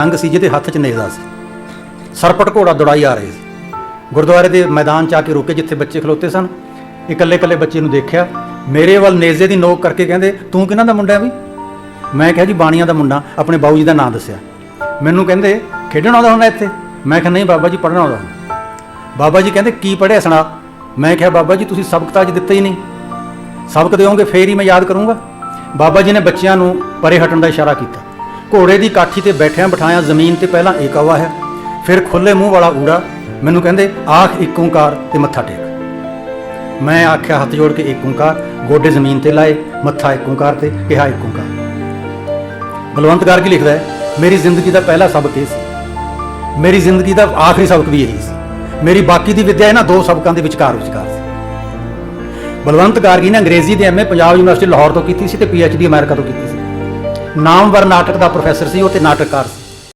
ਅੰਗ ਸੀ ਜਿਹਦੇ ਹੱਥ 'ਚ ਨੇਜ਼ਾ ਸੀ। ਸਰਪਟ ਘੋੜਾ ਦੌੜਾਈ ਆ ਰਹੇ ਸੀ। ਗੁਰਦੁਆਰੇ ਦੇ ਮੈਦਾਨ 'ਚ ਆ ਕੇ ਰੁਕੇ ਜਿੱਥੇ ਬੱਚੇ ਖਲੋਤੇ ਸਨ। ਇਕੱਲੇ ਇਕੱਲੇ ਬੱਚੇ ਨੂੰ ਦੇਖਿਆ, ਮੇਰੇ ਵੱਲ ਨੇਜ਼ੇ ਦੀ ਨੋਕ ਕਰਕੇ ਕਹਿੰਦੇ, ਤੂੰ ਕਿਹਨਾਂ ਦਾ ਮੁੰਡਾ ਹੈ ਵੀ ਮੈਂ ਕਿਹਾ ਜੀ, ਬਾਣੀਆਂ ਦਾ ਮੁੰਡਾ, ਆਪਣੇ ਬਾਊ ਜੀ ਦਾ ਨਾਮ ਦੱਸਿਆ। ਮੈਨੂੰ ਕਹਿੰਦੇ, ਖੇਡਣ ਆਉਂਦਾ ਹੁੰਦਾ ਇੱਥੇ? ਮੈਂ ਕਿਹਾ, ਨਹੀਂ ਬਾਬਾ ਜੀ, ਪੜ੍ਹਨ ਆਉਂਦਾ ਹੁੰਦਾ। ਬਾਬਾ ਜੀ ਕਹਿੰਦੇ, ਕੀ ਪੜ੍ਹਿਆ ਸੁਣਾ? ਮੈਂ ਕਿਹਾ, ਬਾਬਾ ਜੀ, ਤੁਸੀਂ ਸਬਕ ਤਾਂ ਅੱਜ ਦਿੱਤਾ ਹੀ ਨਹੀਂ। ਸਬਕ ਦਿਓਗੇ, ਫੇਰ ਹੀ ਮੈਂ ਯਾਦ ਕਰੂੰਗਾ। ਬਾਬਾ ਜੀ ਨੇ ਬੱਚਿਆਂ ਨੂੰ ਪਰੇ ਹਟਣ ਦਾ ਇਸ਼ਾਰਾ ਕੀਤਾ। ਘੋੜੇ ਦੀ ਕਾਠੀ ਤੇ ਬੈਠਿਆਂ ਬਿਠਾਇਆ ਜ਼ਮੀਨ ਤੇ ਪਹਿਲਾਂ ਏਕ ਆਵਾ ਹੈ, ਫਿਰ ਖੁੱਲੇ ਮੂੰਹ ਵਾਲਾ ਊੜਾ ਮੈਨੂੰ ਕਹਿੰਦੇ, ਆਖ ਇੱਕ ਓੰਕਾਰ ਤੇ ਮੱਥਾ ਟੇਕ। ਮੈਂ ਆਖਿਆ, ਹੱਥ ਜੋੜ ਕੇ ਇੱਕ ਓੰਕਾਰ, ਗੋਡੇ ਜ਼ਮੀਨ ਤੇ ਲਾਏ, ਮੱਥਾ ਇੱਕ ਓੰਕਾਰ ਤੇ, ਕਿਹਾ ਇੱਕ ਓੰਕਾਰ। ਬਲਵੰਤ ਗਾਰਗੀ ਲਿਖਦਾ ਹੈ, ਮੇਰੀ ਜ਼ਿੰਦਗੀ ਦਾ ਪਹਿਲਾ ਸਬਕ ਇਹ ਸੀ। ਮੇਰੀ ਜ਼ਿੰਦਗੀ ਦਾ ਆਖਰੀ ਸਬਕ ਵੀ ਇਹੀ ਸੀ। ਮੇਰੀ ਬਾਕੀ ਦੀ ਵਿੱਦਿਆ ਇਹਨਾਂ ਦੋ ਸਬਕਾਂ ਦੇ ਵਿਚਕਾਰ ਵਿਚਕਾਰ ਸੀ। ਬਲਵੰਤ ਗਾਰਗੀ ਨੇ ਅੰਗਰੇਜ਼ੀ ਦੇ ਐਮਏ ਪੰਜਾਬ ਯੂਨੀਵਰਸਿਟੀ, ਲਾਹੌਰ ਤੋਂ ਕੀਤੀ ਸੀ ਤੇ ਪੀਐਚਡੀ ਅਮਰੀਕਾ ਤੋਂ ਕੀਤੀ ਸੀ। ਨਾਮਵਰ ਨਾਟਕ ਦਾ ਪ੍ਰੋਫੈਸਰ ਸੀ ਉਹ ਤੇ ਨਾਟਕਕਾਰ ਸੀ।